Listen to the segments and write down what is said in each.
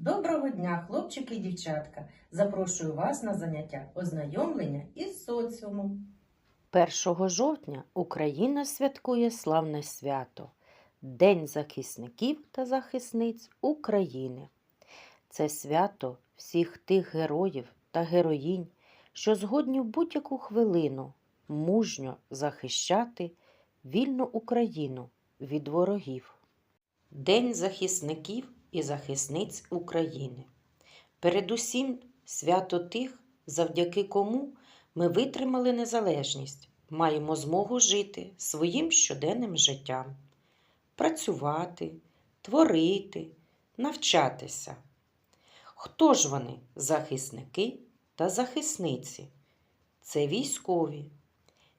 Доброго дня, хлопчики і дівчатка! Запрошую вас на заняття ознайомлення із соціумом. 1 жовтня Україна святкує славне свято День захисників та захисниць України. Це свято всіх тих героїв та героїнь, що згодні в будь-яку хвилину мужньо захищати вільну Україну від ворогів. День захисників і захисниць України. Передусім свято тих, завдяки кому ми витримали незалежність, маємо змогу жити своїм щоденним життям, працювати, творити, навчатися. Хто ж вони захисники та захисниці? Це військові,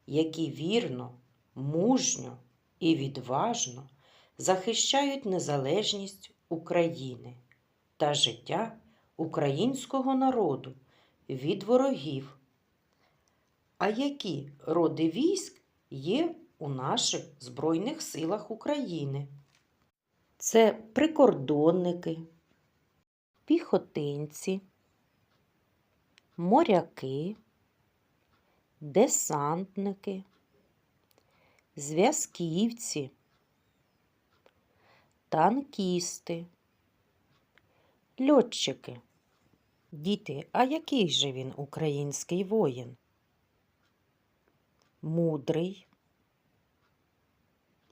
які вірно, мужньо і відважно захищають незалежність України та життя українського народу від ворогів. А які роди військ є у наших Збройних силах України? Це прикордонники, піхотинці, моряки, десантники, зв'язківці, танкісти, льотчики. Діти, а який же він український воїн? Мудрий,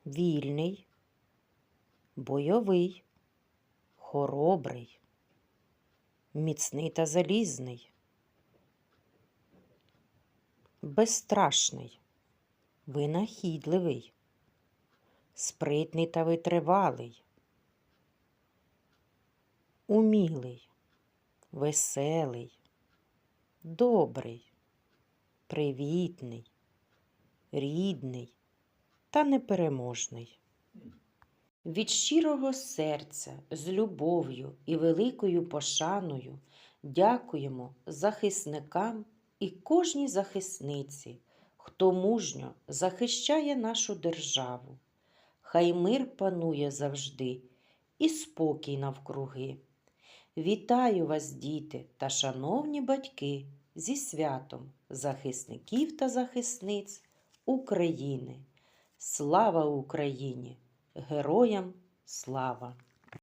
вільний, бойовий, хоробрий, міцний та залізний, безстрашний, винахідливий, спритний та витривалий, умілий, веселий, добрий, привітний, рідний та непереможний. Від щирого серця, з любов'ю і великою пошаною дякуємо захисникам і кожній захисниці, хто мужньо захищає нашу державу. Хай мир панує завжди і спокій навкруги. Вітаю вас, діти та шановні батьки, зі святом захисників та захисниць України. Слава Україні! Героям слава!